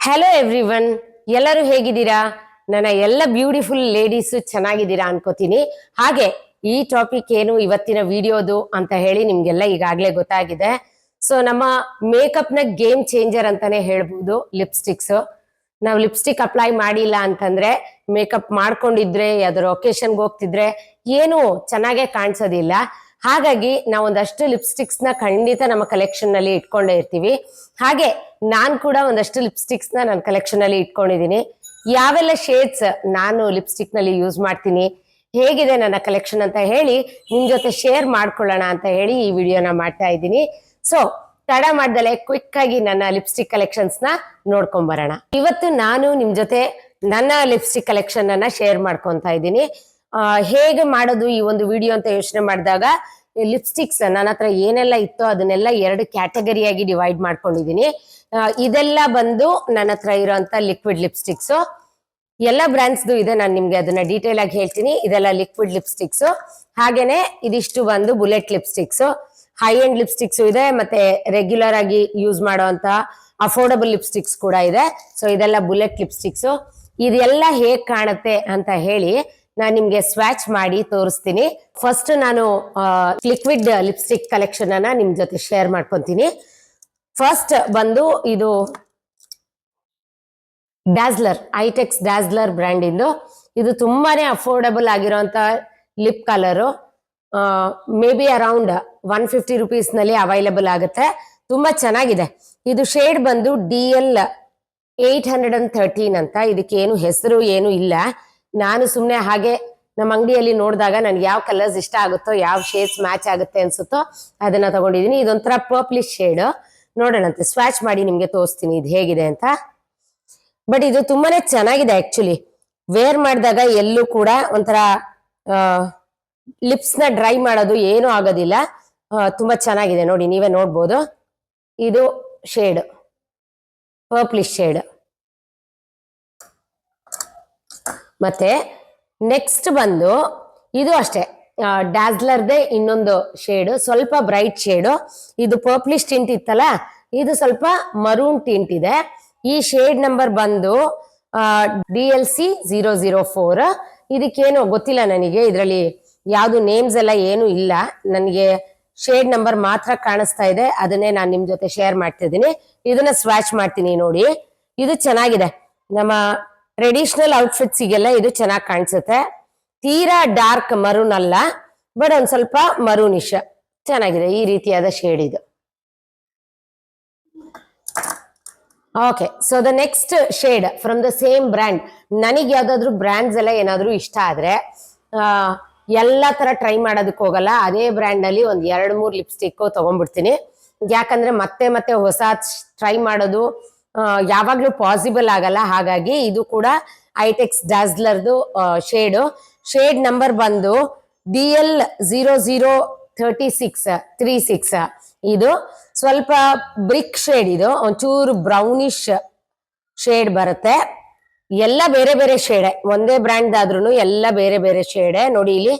Hello everyone ಎಲ್ಲರೂ ಹೇಗಿದ್ದೀರಾ? ನನ್ನ ಎಲ್ಲ ಬ್ಯೂಟಿಫುಲ್ ಲೇಡೀಸು ಚೆನ್ನಾಗಿದ್ದೀರಾ ಅನ್ಕೋತೀನಿ. ಹಾಗೆ ಈ ಟಾಪಿಕ್ ಏನು ಇವತ್ತಿನ ವಿಡಿಯೋದು ಅಂತ ಹೇಳಿ ನಿಮ್ಗೆಲ್ಲ ಈಗಾಗಲೇ ಗೊತ್ತಾಗಿದೆ. ಸೊ ನಮ್ಮ ಮೇಕಪ್ನ ಗೇಮ್ ಚೇಂಜರ್ ಅಂತಾನೆ ಹೇಳ್ಬೋದು ಲಿಪ್ಸ್ಟಿಕ್ಸ್ ನಾವು ಲಿಪ್ಸ್ಟಿಕ್ ಅಪ್ಲೈ ಮಾಡಿಲ್ಲ ಅಂತಂದ್ರೆ ಮೇಕಪ್ ಮಾಡ್ಕೊಂಡಿದ್ರೆ, ಯಾವ್ದಾದ್ರು ಒಕೇಶನ್ಗೆ ಹೋಗ್ತಿದ್ರೆ ಏನು ಚೆನ್ನಾಗೇ ಕಾಣಿಸೋದಿಲ್ಲ. ಹಾಗಾಗಿ ನಾವು ಒಂದಷ್ಟು ಲಿಪ್ಸ್ಟಿಕ್ಸ್ನ ಖಂಡಿತ ನಮ್ಮ ಕಲೆಕ್ಷನ್ನಲ್ಲಿ ಇಟ್ಕೊಂಡೇ ಇರ್ತೀವಿ. ಹಾಗೆ ನಾನ್ ಕೂಡ ಒಂದಷ್ಟು ಲಿಪ್ಸ್ಟಿಕ್ಸ್ನ ನನ್ನ ಕಲೆಕ್ಷನ್ನಲ್ಲಿ ಇಟ್ಕೊಂಡಿದೀನಿ. ಯಾವೆಲ್ಲ ಶೇಡ್ಸ್ ನಾನು ಲಿಪ್ಸ್ಟಿಕ್ನಲ್ಲಿ ಯೂಸ್ ಮಾಡ್ತೀನಿ, ಹೇಗಿದೆ ನನ್ನ ಕಲೆಕ್ಷನ್ ಅಂತ ಹೇಳಿ ನಿಮ್ ಜೊತೆ ಶೇರ್ ಮಾಡ್ಕೊಳ್ಳೋಣ ಅಂತ ಹೇಳಿ ಈ ವಿಡಿಯೋನ ಮಾಡ್ತಾ ಇದ್ದೀನಿ. ಸೊ ತಡ ಮಾಡ್ದಲೆ ಕ್ವಿಕ್ ಆಗಿ ನನ್ನ ಲಿಪ್ಸ್ಟಿಕ್ ಕಲೆಕ್ಷನ್ಸ್ನ ನೋಡ್ಕೊಂಡ್ ಬರೋಣ. ಇವತ್ತು ನಾನು ನಿಮ್ ಜೊತೆ ನನ್ನ ಲಿಪ್ಸ್ಟಿಕ್ ಕಲೆಕ್ಷನ್ ಅನ್ನ ಶೇರ್ ಮಾಡ್ಕೊಂತ ಇದ್ದೀನಿ. ಹೇಗೆ ಮಾಡೋದು ಈ ಒಂದು ವಿಡಿಯೋ ಅಂತ ಯೋಚನೆ ಮಾಡಿದಾಗ ಲಿಪ್ಸ್ಟಿಕ್ಸ್ ನನ್ನ ಹತ್ರ ಏನೆಲ್ಲ ಇತ್ತೋ ಅದನ್ನೆಲ್ಲ ಎರಡು ಕ್ಯಾಟಗರಿಯಾಗಿ ಡಿವೈಡ್ ಮಾಡ್ಕೊಂಡಿದ್ದೀನಿ. ಇದೆಲ್ಲ ಬಂದು ನನ್ನ ಹತ್ರ ಇರೋಂತ ಲಿಕ್ವಿಡ್ ಲಿಪ್ಸ್ಟಿಕ್ಸ್ ಎಲ್ಲ ಬ್ರ್ಯಾಂಡ್ಸ್ದು ಇದೆ, ನಾನು ನಿಮ್ಗೆ ಅದನ್ನ ಡೀಟೇಲ್ ಆಗಿ ಹೇಳ್ತೀನಿ. ಇದೆಲ್ಲ ಲಿಕ್ವಿಡ್ ಲಿಪ್ಸ್ಟಿಕ್ಸ್ ಹಾಗೇನೆ ಇದಿಷ್ಟು ಬಂದು bullet lipsticks high end lipsticks ಇದೆ, ಮತ್ತೆ ರೆಗ್ಯುಲರ್ ಆಗಿ ಯೂಸ್ ಮಾಡುವಂತ ಅಫೋರ್ಡಬಲ್ ಲಿಪ್ಸ್ಟಿಕ್ಸ್ ಕೂಡ ಇದೆ. ಸೊ ಇದೆಲ್ಲ ಬುಲೆಟ್ ಲಿಪ್ಸ್ಟಿಕ್ಸ್ ಇದೆಲ್ಲ ಹೇಗ್ ಕಾಣುತ್ತೆ ಅಂತ ಹೇಳಿ ನಾನು ನಿಮ್ಗೆ ಸ್ವಾಚ್ ಮಾಡಿ ತೋರಿಸ್ತೀನಿ. ಫಸ್ಟ್ ನಾನು ಲಿಕ್ವಿಡ್ ಲಿಪ್ಸ್ಟಿಕ್ ಕಲೆಕ್ಷನ್ ಅನ್ನ ನಿಮ್ ಜೊತೆ ಶೇರ್ ಮಾಡ್ಕೊಂತೀನಿ. ಫಸ್ಟ್ ಬಂದು ಇದು ಡ್ಯಾಸ್ಲರ್ ಐಟೆಕ್ಸ್ ಡ್ಯಾಸ್ಲರ್ ಬ್ರ್ಯಾಂಡ್ ಇಂದು. ಇದು ತುಂಬಾನೇ ಅಫೋರ್ಡಬಲ್ ಆಗಿರುವಂತ lip colour may be around one fifty ರುಪೀಸ್ನಲ್ಲಿ available ಆಗುತ್ತೆ. ತುಂಬಾ ಚೆನ್ನಾಗಿದೆ. ಇದು ಶೇಡ್ ಬಂದು D L eight hundred and thirteen ಅಂತ. ಇದಕ್ಕೆ ಏನು ಹೆಸರು, ಏನು ಇಲ್ಲ. ನಾನು ಸುಮ್ಮನೆ ಹಾಗೆ ನಮ್ಮ ಅಂಗಡಿಯಲ್ಲಿ ನೋಡಿದಾಗ ನನ್ಗೆ ಯಾವ ಕಲರ್ಸ್ ಇಷ್ಟ ಆಗುತ್ತೋ, ಯಾವ ಶೇಡ್ಸ್ ಮ್ಯಾಚ್ ಆಗುತ್ತೆ ಅನ್ಸುತ್ತೋ ಅದನ್ನ ತಗೊಂಡಿದ್ದೀನಿ ಇದೊಂಥರ ಪರ್ಪ್ಲಿಶ್ ಶೇಡ್ ನೋಡೋಣಂತೆ ಸ್ವಾಚ್ ಮಾಡಿ ನಿಮ್ಗೆ ತೋರಿಸ್ತೀನಿ ಇದು ಹೇಗಿದೆ ಅಂತ. ಬಟ್ ಇದು ತುಂಬಾನೇ ಚೆನ್ನಾಗಿದೆ ಆಕ್ಚುಲಿ ವೇರ್ ಮಾಡಿದಾಗ ಎಲ್ಲೂ ಕೂಡ ಒಂಥರ ಲಿಪ್ಸ್ನ ಡ್ರೈ ಮಾಡೋದು ಏನೂ ಆಗೋದಿಲ್ಲ. ತುಂಬಾ ಚೆನ್ನಾಗಿದೆ ನೋಡಿ, ನೀವೇ ನೋಡ್ಬೋದು. ಇದು ಶೇಡ್ ಪರ್ಪ್ಲಿಶ್ ಶೇಡ್ ಮತ್ತೆ ನೆಕ್ಸ್ಟ್ ಬಂದು ಇದು ಅಷ್ಟೇ. ಡ್ಯಾಸ್ಲರ್ದೆ ಇನ್ನೊಂದು ಶೇಡು ಸ್ವಲ್ಪ ಬ್ರೈಟ್ ಶೇಡು ಇದು ಪರ್ಪ್ಲಿಶ್ ಟಿಂಟ್ ಇತ್ತಲ್ಲ, ಇದು ಸ್ವಲ್ಪ ಮರೂನ್ ಟಿಂಟ್ ಇದೆ. ಈ ಶೇಡ್ ನಂಬರ್ ಬಂದು D L C zero zero four ಇದಕ್ಕೇನು ಗೊತ್ತಿಲ್ಲ ನನಗೆ, ಇದರಲ್ಲಿ ಯಾವ್ದು ನೇಮ್ಸ್ ಎಲ್ಲ ಏನು ಇಲ್ಲ. ನನಗೆ ಶೇಡ್ ನಂಬರ್ ಮಾತ್ರ ಕಾಣಿಸ್ತಾ ಇದೆ, ಅದನ್ನೇ ನಾನು ನಿಮ್ ಜೊತೆ ಶೇರ್ ಮಾಡ್ತಿದ್ದೀನಿ. ಇದನ್ನ ಸ್ವಾಚ್ ಮಾಡ್ತೀನಿ ನೋಡಿ. ಇದು ಚೆನ್ನಾಗಿದೆ. ನಮ್ಮ ಟ್ರೆಡಿಷನಲ್ ಔಟ್ಫಿಟ್ಸಿಗೆಲ್ಲ ಇದು ಚೆನ್ನಾಗಿ ಕಾಣಿಸುತ್ತೆ. ತೀರಾ ಡಾರ್ಕ್ ಮರೂನ್ ಅಲ್ಲ ಬಟ್ ಒಂದ್ ಸ್ವಲ್ಪ ಮರೂನಿಶ ಚೆನ್ನಾಗಿದೆ ಈ ರೀತಿಯಾದ ಶೇಡ್ ಇದು. Okay so the next shade from the same brand ನನಗೆ ಯಾವ್ದಾದ್ರು ಬ್ರ್ಯಾಂಡ್ಸ್ ಎಲ್ಲ ಏನಾದ್ರು ಇಷ್ಟ ಆದ್ರೆ ಎಲ್ಲ ತರ ಟ್ರೈ ಮಾಡೋದಕ್ಕೆ ಹೋಗಲ್ಲ. ಅದೇ ಬ್ರ್ಯಾಂಡ್ ಅಲ್ಲಿ ಒಂದ್ ಎರಡ್ ಮೂರ್ ಲಿಪ್ಸ್ಟಿಕ್ ತಗೊಂಡ್ಬಿಡ್ತೀನಿ. ಯಾಕಂದ್ರೆ ಮತ್ತೆ ಮತ್ತೆ ಹೊಸ ಟ್ರೈ ಮಾಡೋದು ಯಾವಾಗ್ಲೂ ಪಾಸಿಬಲ್ ಆಗಲ್ಲ. ಹಾಗಾಗಿ ಇದು ಕೂಡ ಐಟೆಕ್ಸ್ ಡಾಸ್ಲರ್ದು ಶೇಡು ಶೇಡ್ ನಂಬರ್ ಬಂದು D L zero zero thirty six three six ಇದು ಸ್ವಲ್ಪ ಬ್ರಿಕ್ ಶೇಡ್ ಇದು, ಒಂಚೂರು ಬ್ರೌನಿಶ್ ಶೇಡ್ ಬರುತ್ತೆ. ಎಲ್ಲ ಬೇರೆ ಬೇರೆ ಶೇಡೆ ಒಂದೇ ಬ್ರ್ಯಾಂಡ್ ಆದ್ರೂ ಎಲ್ಲ ಬೇರೆ ಬೇರೆ ಶೇಡೆ ನೋಡಿ ಇಲ್ಲಿ.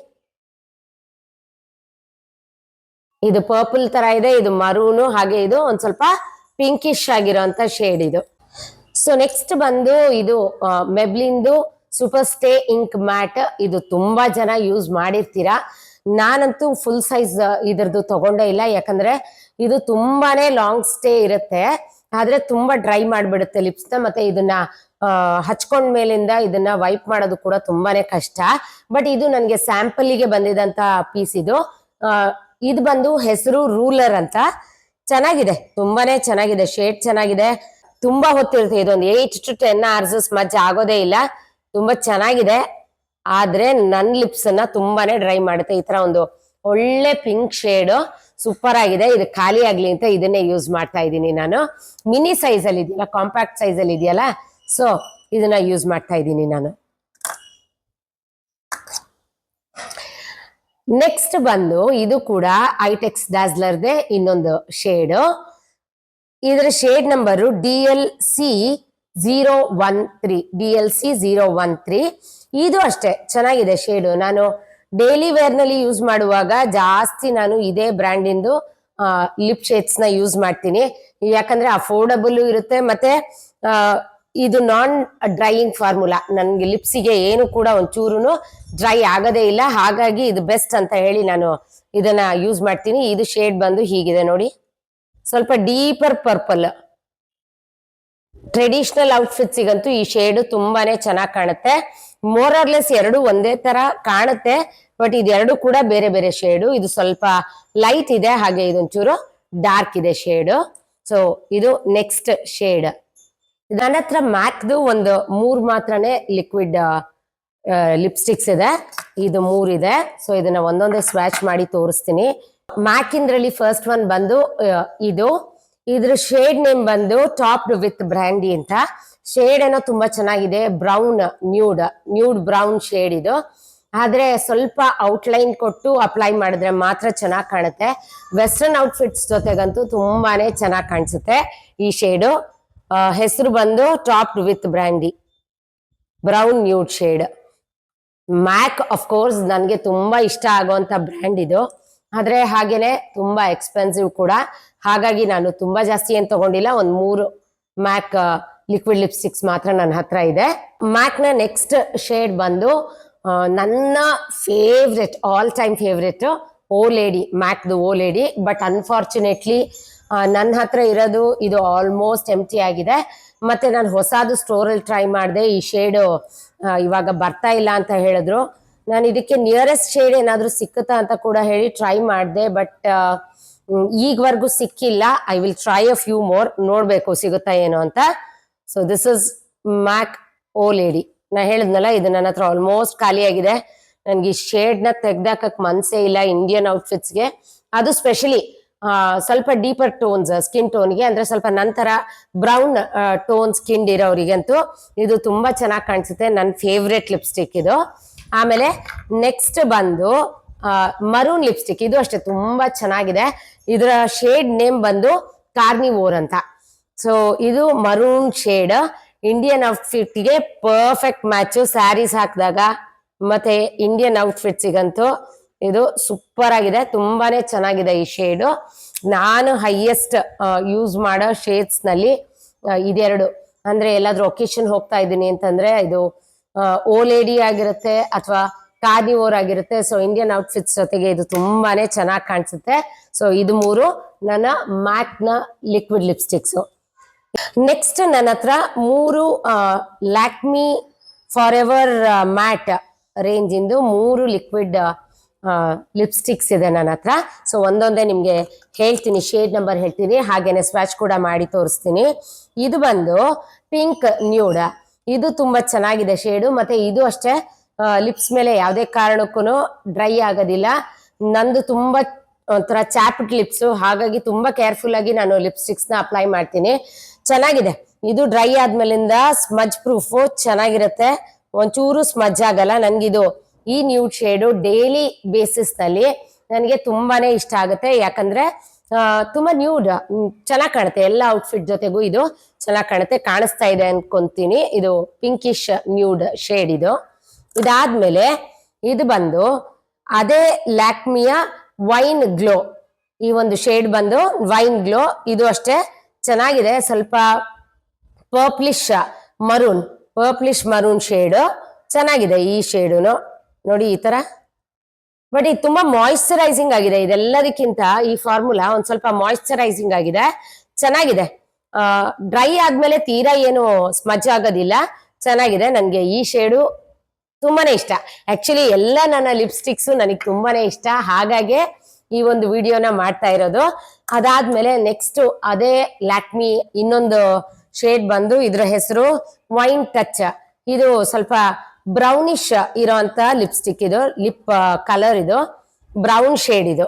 ಇದು ಪರ್ಪಲ್ ತರ ಇದೆ, ಇದು ಮರೂನು ಹಾಗೆ ಇದು ಒಂದ್ ಸ್ವಲ್ಪ ಪಿಂಕಿಶ್ ಆಗಿರುವಂತ ಶೇಡ್ ಇದು. ಸೊ ನೆಕ್ಸ್ಟ್ ಬಂದು ಇದು ಮೆಬ್ಲಿಂದು ಸೂಪರ್ ಸ್ಟೇ ಇಂಕ್ ಮ್ಯಾಟ್ ಇದು ತುಂಬಾ ಜನ ಯೂಸ್ ಮಾಡಿರ್ತೀರಾ. ನಾನಂತೂ ಫುಲ್ ಸೈಜ್ ಇದ್ರದ್ದು ತಗೊಂಡೇ ಇಲ್ಲ. ಯಾಕಂದ್ರೆ ಇದು ತುಂಬಾನೇ ಲಾಂಗ್ ಸ್ಟೇ ಇರುತ್ತೆ. ಆದ್ರೆ ತುಂಬಾ ಡ್ರೈ ಮಾಡಿಬಿಡುತ್ತೆ ಲಿಪ್ಸ್ನ. ಮತ್ತೆ ಇದನ್ನ ಹಚ್ಕೊಂಡ್ ಮೇಲಿಂದ ಇದನ್ನ ವೈಪ್ ಮಾಡೋದು ಕೂಡ ತುಂಬಾನೇ ಕಷ್ಟ. ಬಟ್ ಇದು ನನಗೆ ಸ್ಯಾಂಪಲ್ಗೆ ಬಂದಿದಂತ ಪೀಸ್ ಇದು. ಇದು ಬಂದು ಹೆಸರು ರೂಲರ್ ಅಂತ. ಚೆನ್ನಾಗಿದೆ, ತುಂಬಾನೇ ಚೆನ್ನಾಗಿದೆ ಶೇಡ್ ಚೆನ್ನಾಗಿದೆ. ತುಂಬಾ ಹೊತ್ತಿರುತ್ತೆ, ಇದೊಂದು eight to ten hours smudge ಆಗೋದೇ ಇಲ್ಲ. ತುಂಬಾ ಚೆನ್ನಾಗಿದೆ. ಆದ್ರೆ ನನ್ ಲಿಪ್ಸ್ ಅನ್ನ ತುಂಬಾನೇ ಡ್ರೈ ಮಾಡುತ್ತೆ. ಈ ತರ ಒಂದು ಒಳ್ಳೆ ಪಿಂಕ್ ಶೇಡ್ ಸೂಪರ್ ಆಗಿದೆ. ಇದು ಖಾಲಿ ಆಗ್ಲಿ ಅಂತ ಇದನ್ನೇ ಯೂಸ್ ಮಾಡ್ತಾ ಇದ್ದೀನಿ ನಾನು. ಮಿನಿ ಸೈಜ್ ಅಲ್ಲಿ ಇದೆಯಲ್ಲ ಕಾಂಪ್ಯಾಕ್ಟ್ ಸೈಜ್ ಅಲ್ಲಿ ಇದೆಯಲ್ಲ ಸೊ ಇದನ್ನ ಯೂಸ್ ಮಾಡ್ತಾ ಇದ್ದೀನಿ ನಾನು. ನೆಕ್ಸ್ಟ್ ಬಂದು ಇದು ಕೂಡ ಐಟೆಕ್ಸ್ ಡಾಸ್ಲರ್ದೇ ಇನ್ನೊಂದು ಶೇಡ್ ಇದರ shade number D L C zero one three D L C zero one three ಇದು ಅಷ್ಟೇ, ಚೆನ್ನಾಗಿದೆ ಶೇಡು ನಾನು ಡೈಲಿ ವೇರ್ನಲ್ಲಿ ಯೂಸ್ ಮಾಡುವಾಗ ಜಾಸ್ತಿ ನಾನು ಇದೇ ಬ್ರ್ಯಾಂಡಿಂದು ಲಿಪ್ ಶೇಡ್ಸ್ನ ಯೂಸ್ ಮಾಡ್ತೀನಿ. ಯಾಕಂದ್ರೆ ಅಫೋರ್ಡಬಲ್ ಇರುತ್ತೆ, ಮತ್ತೆ ಇದು ನಾನ್ ಡ್ರೈಯಿಂಗ್ ಫಾರ್ಮುಲಾ ನನ್ಗೆ ಲಿಪ್ಸಿಗೆ ಏನು ಕೂಡ ಒಂಚೂರು ಡ್ರೈ ಆಗದೇ ಇಲ್ಲ. ಹಾಗಾಗಿ ಇದು ಬೆಸ್ಟ್ ಅಂತ ಹೇಳಿ ನಾನು ಇದನ್ನ ಯೂಸ್ ಮಾಡ್ತೀನಿ. ಇದು ಶೇಡ್ ಬಂದು ಹೀಗಿದೆ ನೋಡಿ. ಸ್ವಲ್ಪ ಡೀಪರ್ ಪರ್ಪಲ್ ಟ್ರೆಡಿಷನಲ್ ಔಟ್ಫಿಟ್ಸಿಗಂತೂ ಈ ಶೇಡ್ ತುಂಬಾನೇ ಚೆನ್ನಾಗಿ ಕಾಣುತ್ತೆ. ಮೋರ್ ಆರ್ಲೆಸ್ ಎರಡು ಒಂದೇ ತರ ಕಾಣುತ್ತೆ. ಬಟ್ ಇದೆರಡು ಕೂಡ ಬೇರೆ ಬೇರೆ ಶೇಡು ಇದು ಸ್ವಲ್ಪ ಲೈಟ್ ಇದೆ, ಹಾಗೆ ಇದೊಂಚೂರು ಡಾರ್ಕ್ ಇದೆ ಶೇಡು ಸೊ ಇದು ನೆಕ್ಸ್ಟ್ ಶೇಡ್ ನನ್ನ ಹತ್ರ ಮ್ಯಾಕ್ದು ಒಂದು ಮೂರ್ ಮಾತ್ರನೇ ಲಿಕ್ವಿಡ್ ಲಿಪ್ಸ್ಟಿಕ್ಸ್ ಇದೆ. ಇದು ಮೂರಿದೆ ಸೊ ಇದನ್ನ ಒಂದೊಂದೇ ಸ್ವ್ಯಾಚ್ ಮಾಡಿ ತೋರಿಸ್ತೀನಿ. ಮ್ಯಾಕ್ ಇಂದ್ರಲ್ಲಿ ಫಸ್ಟ್ ಒನ್ ಬಂದು ಇದು. ಇದ್ರ ಶೇಡ್ ನೇಮ್ ಬಂದು ಟಾಪ್ಡ್ ವಿತ್ ಬ್ರ್ಯಾಂಡಿ ಅಂತ. ಶೇಡ್ ಏನೋ ತುಂಬಾ ಚೆನ್ನಾಗಿದೆ. Brown nude nude brown shade ಇದು. ಆದ್ರೆ ಸ್ವಲ್ಪ ಔಟ್ಲೈನ್ ಕೊಟ್ಟು ಅಪ್ಲೈ ಮಾಡಿದ್ರೆ ಮಾತ್ರ ಚೆನ್ನಾಗಿ ಕಾಣುತ್ತೆ. ವೆಸ್ಟರ್ನ್ ಔಟ್ಫಿಟ್ಸ್ ಜೊತೆಗಂತೂ ತುಂಬಾನೇ ಚೆನ್ನಾಗಿ ಕಾಣಿಸುತ್ತೆ ಈ ಶೇಡು ಹೆಸರು ಬಂದು topped with brandy brown nude shade MAC of course ನನಗೆ ತುಂಬಾ ಇಷ್ಟ ಆಗುವಂತ ಬ್ರ್ಯಾಂಡ್ ಇದು. ಆದ್ರೆ ಹಾಗೇನೆ ತುಂಬಾ ಎಕ್ಸ್ಪೆನ್ಸಿವ್ ಕೂಡ. ಹಾಗಾಗಿ ನಾನು ತುಂಬಾ ಜಾಸ್ತಿ ಏನ್ ತಗೊಂಡಿಲ್ಲ. ಒಂದ್ ಮೂರು ಮ್ಯಾಕ್ ಲಿಕ್ವಿಡ್ ಲಿಪ್ಸ್ಟಿಕ್ಸ್ ಮಾತ್ರ ನನ್ನ ಹತ್ರ ಇದೆ. ಮ್ಯಾಕ್ನ ನೆಕ್ಸ್ಟ್ ಶೇಡ್ ಬಂದು ನನ್ನ favourite all time favourite O lady MAC ಮ್ಯಾಕ್ದು O lady. But unfortunately ನನ್ನ ಹತ್ರ ಇರೋದು ಇದು ಆಲ್ಮೋಸ್ಟ್ ಎಂಟಿ ಆಗಿದೆ. ಮತ್ತೆ ನಾನು ಹೊಸದು ಸ್ಟೋರಲ್ಲಿ ಟ್ರೈ ಮಾಡಿದೆ, ಈ ಶೇಡು ಇವಾಗ ಬರ್ತಾ ಇಲ್ಲ ಅಂತ ಹೇಳಿದ್ರು. ನಾನು ಇದಕ್ಕೆ ನಿಯರೆಸ್ಟ್ ಶೇಡ್ ಏನಾದರೂ ಸಿಕ್ಕುತ್ತಾ ಅಂತ ಕೂಡ ಹೇಳಿ ಟ್ರೈ ಮಾಡಿದೆ ಬಟ್ ಈಗವರೆಗೂ ಸಿಕ್ಕಿಲ್ಲ. I will try a few more ನೋಡ್ಬೇಕು ಸಿಗುತ್ತಾ ಏನು ಅಂತ. So this is MAC oh lady ನಾ ಹೇಳಿದ್ನಲ್ಲ, ಇದು ನನ್ನ ಹತ್ರ ಆಲ್ಮೋಸ್ಟ್ ಖಾಲಿಯಾಗಿದೆ ನನಗೆ ಈ ಶೇಡ್ನ ಮನಸ್ಸೇ ಮನ್ಸೇ ಇಲ್ಲ ಇಂಡಿಯನ್ ಔಟ್ಫಿಟ್ಸ್ಗೆ ಅದು ಸ್ಪೆಷಲಿ ಸ್ವಲ್ಪ ಡೀಪರ್ ಟೋನ್ಸ್ ಸ್ಕಿನ್ ಟೋನ್ಗೆ ಅಂದ್ರೆ ಸ್ವಲ್ಪ ನಂತರ ಬ್ರೌನ್ ಟೋನ್ ಸ್ಕಿನ್ ಇರೋರಿಗಂತೂ ಇದು ತುಂಬಾ ಚೆನ್ನಾಗಿ ಕಾಣಿಸುತ್ತೆ. ನನ್ನ ಫೇವ್ರೆಟ್ ಲಿಪ್ಸ್ಟಿಕ್ ಇದು. ಆಮೇಲೆ ನೆಕ್ಸ್ಟ್ ಬಂದು ಮರೂನ್ ಲಿಪ್ಸ್ಟಿಕ್ ಇದು ಅಷ್ಟೇ, ತುಂಬಾ ಚೆನ್ನಾಗಿದೆ. ಇದರ ಶೇಡ್ ನೇಮ್ ಬಂದು ಕಾರ್ನಿವೋರ್ ಅಂತ. ಸೊ ಇದು ಮರೂನ್ ಶೇಡ್ ಇಂಡಿಯನ್ ಔಟ್ಫಿಟ್ಗೆ ಪರ್ಫೆಕ್ಟ್ ಮ್ಯಾಚು ಸ್ಯಾರೀಸ್ ಹಾಕಿದಾಗ, ಮತ್ತೆ ಇಂಡಿಯನ್ ಔಟ್ಫಿಟ್ಸಿಗಂತೂ ಇದು ಸೂಪರ್ ಆಗಿದೆ, ತುಂಬಾನೇ ಚೆನ್ನಾಗಿದೆ ಈ ಶೇಡು ನಾನು ಹೈಯೆಸ್ಟ್ ಯೂಸ್ ಮಾಡೋ ಶೇಡ್ಸ್ನಲ್ಲಿ ಇದೆರಡು. ಅಂದ್ರೆ ಎಲ್ಲಾದ್ರೂ ಒಕೇಶನ್ ಹೋಗ್ತಾ ಇದ್ದೀನಿ ಅಂತಂದ್ರೆ ಇದು ಓ ಲೇಡಿ ಆಗಿರುತ್ತೆ ಅಥವಾ ಕಾರ್ನಿವೋರ್ ಆಗಿರುತ್ತೆ. ಸೊ ಇಂಡಿಯನ್ ಔಟ್ಫಿಟ್ಸ್ ಜೊತೆಗೆ ಇದು ತುಂಬಾನೇ ಚೆನ್ನಾಗಿ ಕಾಣಿಸುತ್ತೆ. ಸೊ ಇದು ಮೂರು. ನನ್ನ ಮ್ಯಾಕ್ನ ಲಿಕ್ವಿಡ್ ಲಿಪ್ಸ್ಟಿಕ್ಸು ನೆಕ್ಸ್ಟ್ ನನ್ನ ಹತ್ರ ಮೂರು Lakme forever matte range ಇಂದು ಮೂರು ಲಿಕ್ವಿಡ್ ಲಿಪ್ಸ್ಟಿಕ್ಸ್ ಇದೆ ನನ್ನ ಹತ್ರ. ಸೊ ಒಂದೊಂದೇ ನಿಮಗೆ ಹೇಳ್ತೀನಿ ಶೇಡ್ ನಂಬರ್ ಹೇಳ್ತೀನಿ, ಹಾಗೇನೆ ಸ್ವಾಚ್ ಕೂಡ ಮಾಡಿ ತೋರಿಸ್ತೀನಿ. ಇದು ಬಂದು ಪಿಂಕ್ ನ್ಯೂಡ ಇದು ತುಂಬಾ ಚೆನ್ನಾಗಿದೆ ಶೇಡು ಮತ್ತೆ ಇದು ಅಷ್ಟೇ ಲಿಪ್ಸ್ ಮೇಲೆ ಯಾವುದೇ ಕಾರಣಕ್ಕೂ ಡ್ರೈ ಆಗೋದಿಲ್ಲ. ನಂದು ತುಂಬಾ ಒಂಥರ ಚಾಪ್ಡ್ ಲಿಪ್ಸ್ ಹಾಗಾಗಿ ತುಂಬಾ ಕೇರ್ಫುಲ್ ಆಗಿ ನಾನು ಲಿಪ್ಸ್ಟಿಕ್ಸ್ನ ಅಪ್ಲೈ ಮಾಡ್ತೀನಿ. ಚೆನ್ನಾಗಿದೆ. ಇದು ಡ್ರೈ ಆದ್ಮೇಲಿಂದ ಸ್ಮಜ್ ಪ್ರೂಫ್ ಚೆನ್ನಾಗಿರುತ್ತೆ. ಒಂಚೂರು ಸ್ಮಜ್ ಆಗಲ್ಲ ನನ್ಗಿದು ಈ ನ್ಯೂಡ್ ಶೇಡು ಡೈಲಿ ಬೇಸಿಸ್ನಲ್ಲಿ ನನಗೆ ತುಂಬಾನೇ ಇಷ್ಟ ಆಗುತ್ತೆ. ಯಾಕಂದ್ರೆ ತುಂಬಾ ನ್ಯೂಡ್ ಚೆನ್ನಾಗಿ ಕಾಣುತ್ತೆ. ಎಲ್ಲ ಔಟ್ಫಿಟ್ ಜೊತೆಗೂ ಇದು ಚೆನ್ನಾಗಿ ಕಾಣುತ್ತೆ. ಕಾಣಿಸ್ತಾ ಇದೆ ಅನ್ಕೊಂತೀನಿ. ಇದು ಪಿಂಕಿಶ್ ನ್ಯೂಡ್ ಶೇಡ್ ಇದು. ಇದಾದ್ಮೇಲೆ ಇದು ಬಂದು ಅದೇ ಲ್ಯಾಕ್ಮಿಯ ವೈನ್ ಗ್ಲೋ. ಈ ಒಂದು ಶೇಡ್ ಬಂದು ವೈನ್ ಗ್ಲೋ. ಇದು ಅಷ್ಟೇ ಚೆನ್ನಾಗಿದೆ. ಸ್ವಲ್ಪ purplish maroon purplish maroon shade ಚೆನ್ನಾಗಿದೆ ಈ ಶೇಡುನು ನೋಡಿ ಈ ತರ. ಬಟ್ ಇದು ತುಂಬಾ ಮಾಯಿಶ್ಚರೈಸಿಂಗ್ ಆಗಿದೆ. ಇದೆಲ್ಲದಕ್ಕಿಂತ ಈ ಫಾರ್ಮುಲಾ ಒಂದ್ ಸ್ವಲ್ಪ ಮಾಯಿಶ್ಚರೈಸಿಂಗ್ ಆಗಿದೆ. ಚೆನ್ನಾಗಿದೆ. ಡ್ರೈ ಆದ್ಮೇಲೆ ತೀರಾ ಏನು ಸ್ಮಜ್ ಆಗೋದಿಲ್ಲ. ಚೆನ್ನಾಗಿದೆ. ನನ್ಗೆ ಈ ಶೇಡು ತುಂಬಾನೇ ಇಷ್ಟ. ಆಕ್ಚುಲಿ ಎಲ್ಲ ನನ್ನ ಲಿಪ್ಸ್ಟಿಕ್ಸ್ ನನಗೆ ತುಂಬಾನೇ ಇಷ್ಟ. ಹಾಗಾಗಿ ಈ ಒಂದು ವಿಡಿಯೋನ ಮಾಡ್ತಾ ಇರೋದು. ಅದಾದ್ಮೇಲೆ ನೆಕ್ಸ್ಟ್ ಅದೇ ಲ್ಯಾಕ್ಮಿ ಇನ್ನೊಂದು ಶೇಡ್ ಬಂದು ಇದ್ರ ಹೆಸರು ವೈನ್ ಟಚ್ ಇದು ಸ್ವಲ್ಪ ಬ್ರೌನಿಶ್ ಇರೋಂತ ಲಿಪ್ಸ್ಟಿಕ್ ಇದು, ಲಿಪ್ ಕಲರ್ ಇದು. ಬ್ರೌನ್ ಶೇಡ್ ಇದು.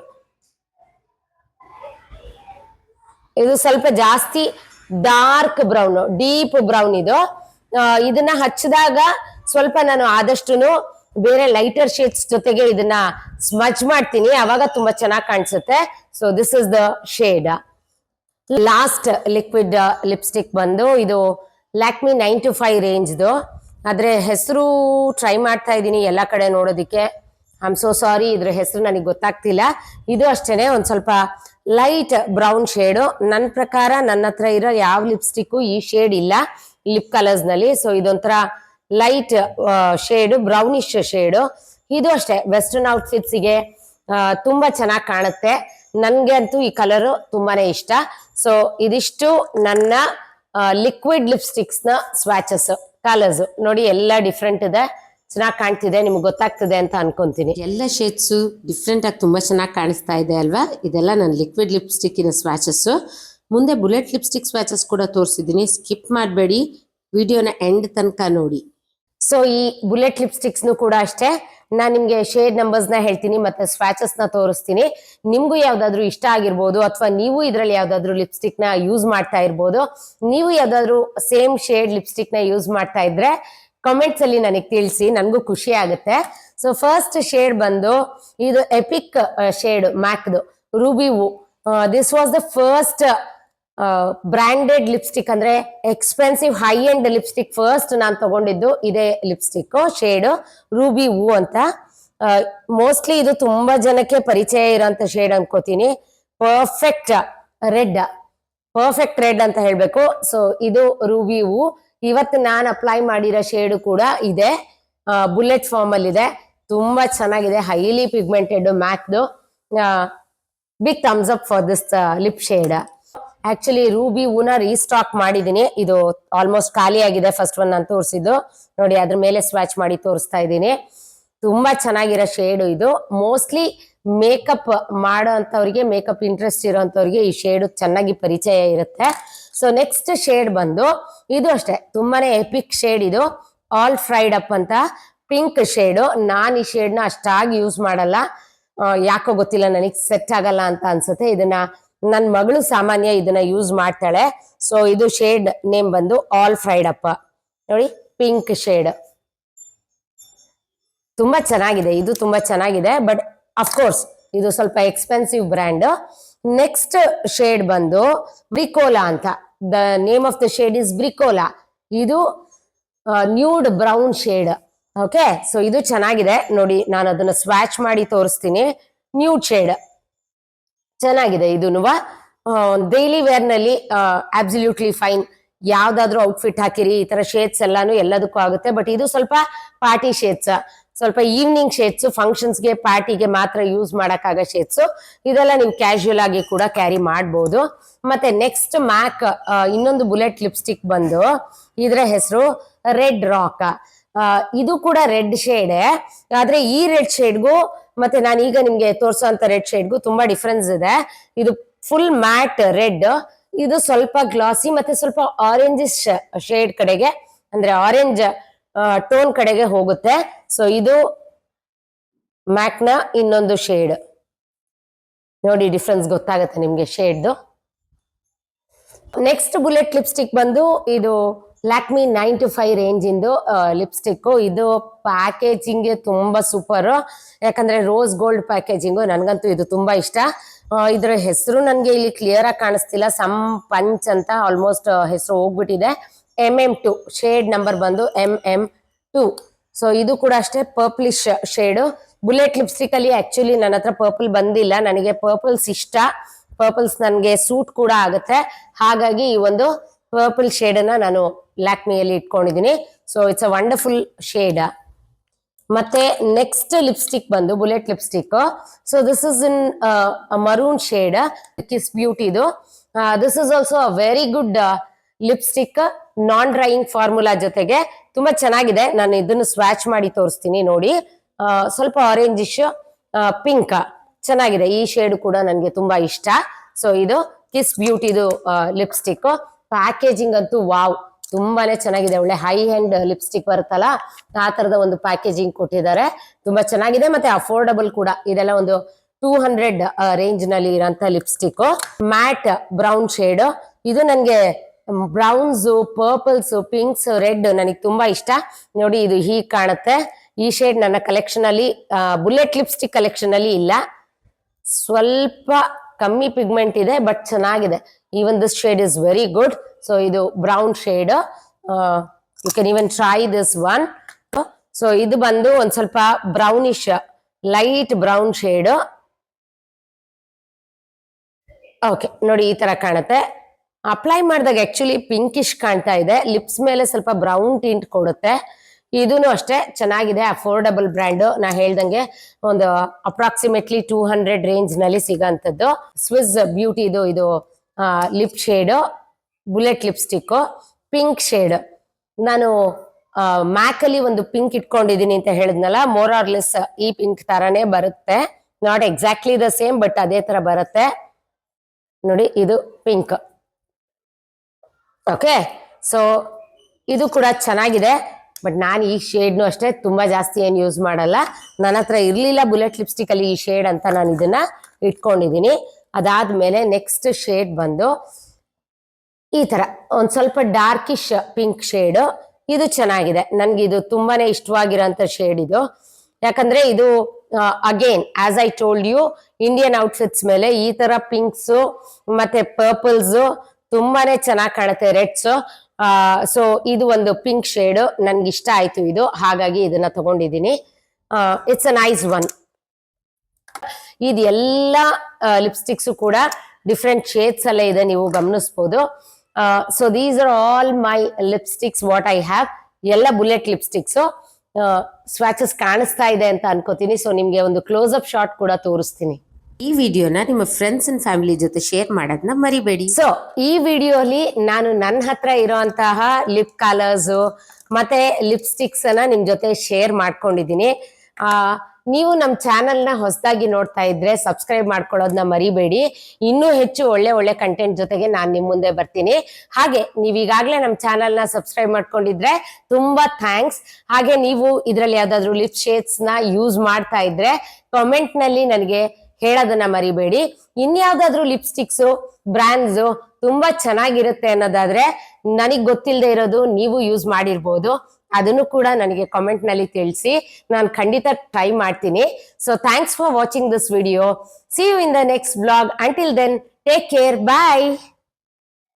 ಇದು ಸ್ವಲ್ಪ ಜಾಸ್ತಿ ಡಾರ್ಕ್ ಬ್ರೌನ್ ಡೀಪ್ ಬ್ರೌನ್ ಇದು. ಇದನ್ನ ಹಚ್ಚಿದಾಗ ಸ್ವಲ್ಪ ನಾನು ಆದಷ್ಟು ಬೇರೆ ಲೈಟರ್ ಶೇಡ್ಸ್ ಜೊತೆಗೆ ಇದನ್ನ ಸ್ಮಜ್ ಮಾಡ್ತೀನಿ. ಅವಾಗ ತುಂಬಾ ಚೆನ್ನಾಗಿ ಕಾಣಿಸುತ್ತೆ. So this is the shade last liquid lipstick ಬಂದು ಇದು ಲ್ಯಾಕ್ಮಿ ನೈನ್ ಟು ಫೈವ್ ರೇಂಜ್ದು ಆದ್ರೆ ಹೆಸರು ಟ್ರೈ ಮಾಡ್ತಾ ಇದ್ದೀನಿ ಎಲ್ಲ ಕಡೆ ನೋಡೋದಕ್ಕೆ. ಐಮ್ ಸೋ ಸಾರಿ ಇದ್ರ ಹೆಸರು ನನಗೆ ಗೊತ್ತಾಗ್ತಿಲ್ಲ. ಇದು ಅಷ್ಟೇನೆ ಒಂದ್ ಸ್ವಲ್ಪ ಲೈಟ್ ಬ್ರೌನ್ ಶೇಡು ನನ್ನ ಪ್ರಕಾರ ನನ್ನ ಹತ್ರ ಇರೋ ಯಾವ ಲಿಪ್ಸ್ಟಿಕ್ ಈ ಶೇಡ್ ಇಲ್ಲ. ಲಿಪ್ ಕಲರ್ಸ್ನಲ್ಲಿ. ಸೊ ಇದೊಂಥರ ಲೈಟ್ ಶೇಡು ಬ್ರೌನಿಶ್ ಶೇಡು ಇದು ಅಷ್ಟೇ. ವೆಸ್ಟರ್ನ್ ಔಟ್ಫಿಟ್ಸ್ಗೆ ತುಂಬಾ ಚೆನ್ನಾಗಿ ಕಾಣುತ್ತೆ. ನನ್ಗೆ ಅಂತೂ ಈ ಕಲರ್ ತುಂಬಾನೇ ಇಷ್ಟ. ಸೊ ಇದಿಷ್ಟು ನನ್ನ ಲಿಕ್ವಿಡ್ ಲಿಪ್ಸ್ಟಿಕ್ಸ್ನ ಸ್ವಾಚಸ್ ಕಲರ್ಸ್ ನೋಡಿ ಎಲ್ಲ ಡಿಫ್ರೆಂಟ್ ಇದೆ. ಚೆನ್ನಾಗಿ ಕಾಣ್ತಿದೆ. ನಿಮ್ಗೆ ಗೊತ್ತಾಗ್ತಿದೆ ಅಂತ ಅನ್ಕೊಂತೀನಿ. ಎಲ್ಲ ಶೇಡ್ಸ್ ಡಿಫ್ರೆಂಟ್ ಆಗಿ ತುಂಬಾ ಚೆನ್ನಾಗಿ ಕಾಣಿಸ್ತಾ ಇದೆ ಅಲ್ವಾ? ಇದೆಲ್ಲ ನನ್ನ ಲಿಕ್ವಿಡ್ ಲಿಪ್ಸ್ಟಿಕ್ಕಿನ ಸ್ವಾಚಸ್ ಮುಂದೆ ಬುಲೆಟ್ ಲಿಪ್ಸ್ಟಿಕ್ ಸ್ವಾಚಸ್ ಕೂಡ ತೋರಿಸಿದ್ದೀನಿ ಸ್ಕಿಪ್ ಮಾಡಬೇಡಿ. ವಿಡಿಯೋನ ಎಂಡ್ ತನಕ ನೋಡಿ. ಸೊ ಈ ಬುಲೆಟ್ ಲಿಪ್ಸ್ಟಿಕ್ಸ್ನು ಕೂಡ ಅಷ್ಟೇ. ನಾನ್ ನಿಮ್ಗೆ ಶೇಡ್ ನಂಬರ್ಸ್ನ ಹೇಳ್ತೀನಿ, ಮತ್ತೆ ಸ್ವಾಚಸ್ನ ತೋರಿಸ್ತೀನಿ. ನಿಮ್ಗೂ ಯಾವ್ದಾದ್ರು ಇಷ್ಟ ಆಗಿರ್ಬೋದು, ಅಥವಾ ನೀವು ಇದ್ರಲ್ಲಿ ಯಾವ್ದಾದ್ರು ನ ಯೂಸ್ ಮಾಡ್ತಾ ಇರ್ಬೋದು, ನೀವು ಯಾವ್ದಾದ್ರು ಸೇಮ್ ಶೇಡ್ ಲಿಪ್ಸ್ಟಿಕ್ನ ಯೂಸ್ ಮಾಡ್ತಾ ಇದ್ರೆ ಕಮೆಂಟ್ಸ್ ಅಲ್ಲಿ ನನಗೆ ತಿಳಿಸಿ, ನನಗೂ ಖುಷಿ ಆಗುತ್ತೆ. ಸೊ ಫಸ್ಟ್ ಶೇಡ್ ಬಂದು, ಇದು epic shade ಮ್ಯಾಕ್ದು ruby this was the first branded lipstick ಅಂದ್ರೆ expensive high end lipstick first ನಾನು ತಗೊಂಡಿದ್ದು ಇದೇ ಲಿಪ್ಸ್ಟಿಕ್ ಶೇಡ್ ರೂಬಿ ಹೂ ಅಂತ. ಮೋಸ್ಟ್ಲಿ ಇದು ತುಂಬಾ ಜನಕ್ಕೆ ಪರಿಚಯ ಇರೋಂತ ಶೇಡ್ ಅನ್ಕೋತೀನಿ. ಪರ್ಫೆಕ್ಟ್ ರೆಡ್ ಪರ್ಫೆಕ್ಟ್ ರೆಡ್ ಅಂತ ಹೇಳ್ಬೇಕು. ಸೊ ಇದು ರೂಬಿ ಹೂ ಇವತ್ತು ನಾನು ಅಪ್ಲೈ ಮಾಡಿರೋ ಶೇಡು ಕೂಡ ಇದೆ. ಬುಲೆಟ್ ಫಾರ್ಮ್ ಅಲ್ಲಿ ಇದೆ. ತುಂಬಾ ಚೆನ್ನಾಗಿದೆ highly pigmented ಮ್ಯಾಕ್ದು big thumbs up for this lip shade actually ruby ಹೂನ ರೀಸ್ಟಾಕ್ ಮಾಡಿದೀನಿ. ಇದು ಆಲ್ಮೋಸ್ಟ್ ಖಾಲಿ ಆಗಿದೆ ಫಸ್ಟ್ ಒನ್ ನಾನು ತೋರಿಸಿದ್ದು. ನೋಡಿ, ಅದ್ರ ಮೇಲೆ ಸ್ವಾಚ್ ಮಾಡಿ ತೋರಿಸ್ತಾ ಇದ್ದೀನಿ. ತುಂಬಾ ಚೆನ್ನಾಗಿರೋ ಶೇಡು ಇದು. ಮೋಸ್ಟ್ಲಿ ಮೇಕಪ್ ಮಾಡೋ ಅಂತವ್ರಿಗೆ ಮೇಕಪ್ ಇಂಟ್ರೆಸ್ಟ್ ಇರೋಂಥವ್ರಿಗೆ ಈ ಶೇಡು ಚೆನ್ನಾಗಿ ಪರಿಚಯ ಇರುತ್ತೆ. ಸೊ ನೆಕ್ಸ್ಟ್ ಶೇಡ್ ಬಂದು, ಇದು ಅಷ್ಟೇ. ತುಂಬಾನೇ ಎಪಿಕ್ ಶೇಡ್ ಇದು. ಆಲ್ ಫ್ರೈಡ್ ಅಪ್ ಅಂತ ಪಿಂಕ್ ಶೇಡು ನಾನು ಈ ಶೇಡ್ನ ಅಷ್ಟಾಗಿ ಯೂಸ್ ಮಾಡಲ್ಲ. ಯಾಕೋ ಗೊತ್ತಿಲ್ಲ, ನನಗೆ ಸೆಟ್ ಆಗಲ್ಲ ಅಂತ ಅನ್ಸುತ್ತೆ. ಇದನ್ನ ನನ್ನ ಮಗಳು ಸಾಮಾನ್ಯ ಇದನ್ನ ಯೂಸ್ ಮಾಡ್ತಾಳೆ. ಸೊ ಇದು ಶೇಡ್ ನೇಮ್ ಬಂದು ಆಲ್ ಫ್ರೈಡ್ ಅಪ್ಪ ನೋಡಿ ಪಿಂಕ್ ಶೇಡ್ ತುಂಬಾ ಚೆನ್ನಾಗಿದೆ, ಇದು ತುಂಬಾ ಚೆನ್ನಾಗಿದೆ ಬಟ್ ಅಫ್ಕೋರ್ಸ್ ಇದು ಸ್ವಲ್ಪ ಎಕ್ಸ್ಪೆನ್ಸಿವ್ ಬ್ರ್ಯಾಂಡ್ ನೆಕ್ಸ್ಟ್ ಶೇಡ್ ಬಂದು ಬ್ರಿಕೋಲಾ ಅಂತ. The name of the shade is Bricola ಇದು nude brown shade okay so ಇದು ಚೆನ್ನಾಗಿದೆ. ನೋಡಿ, ನಾನು ಅದನ್ನ ಸ್ವಾಚ್ ಮಾಡಿ ತೋರಿಸ್ತೀನಿ. ನ್ಯೂಡ್ ಶೇಡ್ ಚೆನ್ನಾಗಿದೆ ಇದೂನುವ ಡೈಲಿ ವೇರ್ನಲ್ಲಿ ಅಬ್ಸಲ್ಯೂಟ್ಲಿ ಫೈನ್ ಯಾವ್ದಾದ್ರು ಔಟ್ಫಿಟ್ ಹಾಕಿರಿ, ಈ ತರ ಶೇಡ್ಸ್ ಎಲ್ಲಾನು ಎಲ್ಲದಕ್ಕೂ ಆಗುತ್ತೆ. ಬಟ್ ಇದು ಸ್ವಲ್ಪ ಪಾರ್ಟಿ ಶೇಡ್ಸ್ ಸ್ವಲ್ಪ ಈವ್ನಿಂಗ್ ಶೇಡ್ಸ್ ಫಂಕ್ಷನ್ಸ್ಗೆ ಪಾರ್ಟಿಗೆ ಮಾತ್ರ ಯೂಸ್ ಮಾಡೋಕ್ಕಾಗೋ ಶೇಡ್ಸ್ ಇದೆಲ್ಲ ನೀವು ಕ್ಯಾಶುಯಲ್ ಆಗಿ ಕೂಡ ಕ್ಯಾರಿ ಮಾಡ್ಬೋದು. ಮತ್ತೆ ನೆಕ್ಸ್ಟ್ ಮ್ಯಾಕ್ ಇನ್ನೊಂದು ಬುಲೆಟ್ ಲಿಪ್ಸ್ಟಿಕ್ ಬಂದು, ಇದರ ಹೆಸರು ರೆಡ್ ರಾಕ್ ಇದು ಕೂಡ ರೆಡ್ ಶೇಡ್ ಆದ್ರೆ ಈ ರೆಡ್ ಶೇಡ್ಗೂ ಮತ್ತೆ ನಾನು ಈಗ ನಿಮ್ಗೆ ತೋರಿಸುವಂತ ರೆಡ್ ಶೇಡ್ಗೂ ತುಂಬಾ ಡಿಫ್ರೆನ್ಸ್ ಇದೆ. ಇದು ಫುಲ್ ಮ್ಯಾಟ್ ರೆಡ್ ಇದು ಸ್ವಲ್ಪ ಗ್ಲಾಸಿ ಮತ್ತೆ ಸ್ವಲ್ಪ ಆರೆಂಜ್ ಶೇಡ್ ಕಡೆಗೆ, ಅಂದ್ರೆ ಆರೆಂಜ್ ಟೋನ್ ಕಡೆಗೆ ಹೋಗುತ್ತೆ. ಸೊ ಇದು ಮ್ಯಾಕ್ನ ಇನ್ನೊಂದು ಶೇಡ್ ನೋಡಿ ಡಿಫ್ರೆನ್ಸ್ ಗೊತ್ತಾಗುತ್ತೆ ನಿಮ್ಗೆ ಶೇಡ್ದು ನೆಕ್ಸ್ಟ್ ಬುಲೆಟ್ ಲಿಪ್ಸ್ಟಿಕ್ ಬಂದು ಇದು Lakme nine to five range lipstick lipstick ಇದು ಪ್ಯಾಕೇಜಿಂಗ್ ತುಂಬಾ ಸೂಪರ್ ಯಾಕಂದ್ರೆ ರೋಸ್ ಗೋಲ್ಡ್ ಪ್ಯಾಕೇಜಿಂಗು ನನಗಂತೂ ಇದು ತುಂಬಾ ಇಷ್ಟ. ಇದರ ಹೆಸರು ನನಗೆ ಇಲ್ಲಿ ಕ್ಲಿಯರ್ ಆಗಿ ಕಾಣಿಸ್ತಿಲ್ಲ. ಸಮ್ ಪಂಚ್ ಅಂತ ಆಲ್ಮೋಸ್ಟ್ ಹೆಸರು ಹೋಗ್ಬಿಟ್ಟಿದೆ. M M two shade number ಬಂದು ಎಂ ಎಂ ಟು ಸೊ ಇದು ಕೂಡ ಅಷ್ಟೇ ಪರ್ಪ್ಲಿಶ್ ಶೇಡು ಬುಲೆಟ್ ಲಿಪ್ಸ್ಟಿಕ್ ಅಲ್ಲಿ ಆಕ್ಚುಲಿ ನನ್ನ ಹತ್ರ ಪರ್ಪಲ್ ಬಂದಿಲ್ಲ. ನನಗೆ ಪರ್ಪಲ್ಸ್ ಇಷ್ಟ. ಪರ್ಪಲ್ಸ್ ನನಗೆ ಸೂಟ್ ಕೂಡ ಆಗುತ್ತೆ. ಹಾಗಾಗಿ ಈ ಒಂದು ಪರ್ಪಲ್ ಶೇಡ್ ಅನ್ನ ನಾನು ಲ್ಯಾಕ್ಮಿಯಲ್ಲಿ ಇಟ್ಕೊಂಡಿದ್ದೀನಿ. So it's a wonderful shade ಮತ್ತೆ ನೆಕ್ಸ್ಟ್ ಲಿಪ್ಸ್ಟಿಕ್ ಬಂದು bullet lipstick so this is in maroon shade Kiss ಬ್ಯೂಟಿದು this is also a very good lipstick non drying formula ಜೊತೆಗೆ ತುಂಬಾ ಚೆನ್ನಾಗಿದೆ. ನಾನು ಇದನ್ನು ಸ್ವಾಚ್ ಮಾಡಿ ತೋರಿಸ್ತೀನಿ ನೋಡಿ. ಸ್ವಲ್ಪ ಆರೆಂಜಿಶ್ ಪಿಂಕ್ ಚೆನ್ನಾಗಿದೆ. ಈ ಶೇಡ್ ಕೂಡ ನನಗೆ ತುಂಬಾ ಇಷ್ಟ. ಸೊ ಇದು ಕಿಸ್ ಬ್ಯೂಟಿದು ಲಿಪ್ಸ್ಟಿಕ್ ಪ್ಯಾಕೇಜಿಂಗ್ ಅಂತೂ ವಾವ್ ತುಂಬಾನೇ ಚೆನ್ನಾಗಿದೆ. ಒಳ್ಳೆ ಹೈ ಹ್ಯಾಂಡ್ ಲಿಪ್ಸ್ಟಿಕ್ ಬರುತ್ತಲ್ಲ, ಆ ತರದ ಒಂದು ಪ್ಯಾಕೇಜಿಂಗ್ ಕೊಟ್ಟಿದ್ದಾರೆ. ತುಂಬಾ ಚೆನ್ನಾಗಿದೆ ಮತ್ತೆ ಅಫೋರ್ಡಬಲ್ ಕೂಡ. ಇದೆಲ್ಲ ಒಂದು ಟೂ ಹಂಡ್ರೆಡ್ ರೇಂಜ್ನಲ್ಲಿ ಇರೋಂತ ಲಿಪ್ಸ್ಟಿಕ್ ಮ್ಯಾಟ್ ಬ್ರೌನ್ ಶೇಡ್ ಇದು ನನಗೆ ಬ್ರೌನ್ಸ್ ಪರ್ಪಲ್ಸ್ ಪಿಂಕ್ಸ್ ರೆಡ್ ನನಗೆ ತುಂಬಾ ಇಷ್ಟ. ನೋಡಿ, ಇದು ಹೀಗೆ ಕಾಣುತ್ತೆ. ಈ ಶೇಡ್ ನನ್ನ ಕಲೆಕ್ಷನ್ ಅಲ್ಲಿ ಬುಲೆಟ್ ಲಿಪ್ಸ್ಟಿಕ್ ಕಲೆಕ್ಷನ್ ಅಲ್ಲಿ ಇಲ್ಲ. ಸ್ವಲ್ಪ ಕಮ್ಮಿ ಪಿಗ್ಮೆಂಟ್ ಇದೆ ಬಟ್ ಚೆನ್ನಾಗಿದೆ. Even this shade is very good so ಇದು brown shade you can even try this one so ಇದು ಬಂದು ಒಂದ್ ಸ್ವಲ್ಪ brownish light brown shade okay ನೋಡಿ ಈ ತರ ಕಾಣುತ್ತೆ ಅಪ್ಲೈ ಮಾಡಿದಾಗ ಆಕ್ಚುಲಿ ಪಿಂಕಿಶ್ ಕಾಣ್ತಾ ಇದೆ ಲಿಪ್ಸ್ ಮೇಲೆ ಸ್ವಲ್ಪ ಬ್ರೌನ್ ಟಿಂಟ್ ಕೊಡುತ್ತೆ ಇದೂ ಅಷ್ಟೇ ಚೆನ್ನಾಗಿದೆ ಅಫೋರ್ಡಬಲ್ ಬ್ರ್ಯಾಂಡ್ ನಾ ಹೇಳ್ದಂಗೆ ಒಂದು ಅಪ್ರಾಕ್ಸಿಮೇಟ್ಲಿ ಟೂ ಹಂಡ್ರೆಡ್ ರೇಂಜ್ನಲ್ಲಿ ಸಿಗೋಂಥದ್ದು ಸ್ವಿಸ್ ಬ್ಯೂಟಿ ಇದು ಇದು lip shade bullet lipstick pink shade ನಾನು ಮ್ಯಾಕಲ್ಲಿ ಒಂದು ಪಿಂಕ್ ಇಟ್ಕೊಂಡಿದ್ದೀನಿ ಅಂತ ಹೇಳಿದ್ನಲ್ಲ ಮೋರ್ ಆರ್ ಲೆಸ್ ಈ ಪಿಂಕ್ ತರಾನೇ ಬರುತ್ತೆ. Not exactly the same but ಅದೇ ತರ ಬರುತ್ತೆ. ನೋಡಿ, ಇದು ಪಿಂಕ್ ಓಕೆ ಸೊ ಇದು ಕೂಡ ಚೆನ್ನಾಗಿದೆ. ಬಟ್ ನಾನು ಈ ಶೇಡ್ನು ಅಷ್ಟೇ ತುಂಬಾ ಜಾಸ್ತಿ ಏನು ಯೂಸ್ ಮಾಡಲ್ಲ. ನನ್ನ ಹತ್ರ ಇರಲಿಲ್ಲ ಬುಲೆಟ್ ಲಿಪ್ಸ್ಟಿಕ್ ಅಲ್ಲಿ ಈ ಶೇಡ್ ಅಂತ ನಾನು ಇದನ್ನ ಇಟ್ಕೊಂಡಿದ್ದೀನಿ. ಅದಾದ್ಮೇಲೆ ನೆಕ್ಸ್ಟ್ ಶೇಡ್ ಬಂದು ಈ ತರ, ಒಂದ್ ಸ್ವಲ್ಪ ಡಾರ್ಕಿಶ್ ಪಿಂಕ್ ಶೇಡ್ ಇದು ಚೆನ್ನಾಗಿದೆ. ನನ್ಗೆ ಇದು ತುಂಬಾನೇ ಇಷ್ಟವಾಗಿರೋಂಥ ಶೇಡ್ ಇದು. ಯಾಕಂದ್ರೆ ಇದು again as I told you Indian outfits ಮೇಲೆ ಈ ತರ ಪಿಂಕ್ಸ್ ಮತ್ತೆ ಪರ್ಪಲ್ಸ್ ತುಂಬಾನೇ ಚೆನ್ನಾಗಿ ಕಾಣುತ್ತೆ ರೆಡ್ಸ್ ಸೊ ಇದು ಒಂದು ಪಿಂಕ್ ಶೇಡ್ ನನ್ಗೆ ಇಷ್ಟ ಆಯ್ತು ಇದು. ಹಾಗಾಗಿ ಇದನ್ನ ತಗೊಂಡಿದ್ದೀನಿ. ಇಟ್ಸ್ ಅ ನೈಸ್ ಒನ್ ಇದೆಲ್ಲ ಲಿಪ್ಸ್ಟಿಕ್ಸ್ ಕೂಡ ಡಿಫ್ರೆಂಟ್ ಶೇಡ್ಸ್ ಅಲ್ಲೇ ಇದೆ ನೀವು ಗಮನಿಸ್ಬೋದು. So these are all my lipsticks what I have ಎಲ್ಲ ಬುಲೆಟ್ ಲಿಪ್ಸ್ಟಿಕ್ಸು ಸ್ವಾಚಸ್ ಕಾಣಿಸ್ತಾ ಇದೆ ಅಂತ ಅನ್ಕೋತೀನಿ. ಸೊ ನಿಮ್ಗೆ ಒಂದು ಕ್ಲೋಸ್ ಅಪ್ ಶಾಟ್ ಕೂಡ ತೋರಿಸ್ತೀನಿ. ಈ ವಿಡಿಯೋನ ನಿಮ್ಮ ಫ್ರೆಂಡ್ಸ್ ಅಂಡ್ ಫ್ಯಾಮಿಲಿ ಜೊತೆ ಶೇರ್ ಮಾಡೋದನ್ನ ಮರಿಬೇಡಿ. ಸೊ ಈ ವಿಡಿಯೋಲಿ ನಾನು ನನ್ನ ಹತ್ರ ಇರೋಂತಹ ಲಿಪ್ ಕಲರ್ಸ್ ಮತ್ತೆ ಲಿಪ್ಸ್ಟಿಕ್ಸ್ ಅನ್ನ ನಿಮ್ ಜೊತೆ ಶೇರ್ ಮಾಡ್ಕೊಂಡಿದ್ದೀನಿ. ಆ ನೀವು ನಮ್ಮ ಚಾನೆಲ್ನ ಹೊಸದಾಗಿ ನೋಡ್ತಾ ಇದ್ರೆ ಸಬ್ಸ್ಕ್ರೈಬ್ ಮಾಡ್ಕೊಳ್ಳೋದನ್ನ ಮರಿಬೇಡಿ. ಇನ್ನೂ ಹೆಚ್ಚು ಒಳ್ಳೆ ಒಳ್ಳೆ ಕಂಟೆಂಟ್ ಜೊತೆಗೆ ನಾನು ನಿಮ್ಮ ಮುಂದೆ ಬರ್ತೀನಿ. ಹಾಗೆ ನೀವು ಈಗಾಗಲೇ ನಮ್ಮ ಚಾನೆಲ್ನ ಸಬ್ಸ್ಕ್ರೈಬ್ ಮಾಡ್ಕೊಂಡಿದ್ರೆ ತುಂಬಾ ಥ್ಯಾಂಕ್ಸ್ ಹಾಗೆ ನೀವು ಇದರಲ್ಲಿ ಯಾವ್ದಾದ್ರು ಲಿಪ್ ಶೇಡ್ಸ್ನ ಯೂಸ್ ಮಾಡ್ತಾ ಇದ್ರೆ ಕಾಮೆಂಟ್ನಲ್ಲಿ ನನಗೆ ಹೇಳೋದನ್ನ ಮರಿಬೇಡಿ. ಇನ್ಯಾವುದಾದ್ರೂ ಲಿಪ್ಸ್ಟಿಕ್ಸು ಬ್ರ್ಯಾಂಡ್ಸು ತುಂಬಾ ಚೆನ್ನಾಗಿರುತ್ತೆ ಅನ್ನೋದಾದ್ರೆ ನನಗ್ ಗೊತ್ತಿಲ್ಲದೆ ಇರೋದು ನೀವು ಯೂಸ್ ಮಾಡಿರ್ಬೋದು. ಅದನ್ನು ಕೂಡ ನನಗೆ ಕಾಮೆಂಟ್ನಲ್ಲಿ ತಿಳಿಸಿ. ನಾನು ಖಂಡಿತ ಟ್ರೈ ಮಾಡ್ತೀನಿ. So thanks for watching this video see you in the next blog until then take care bye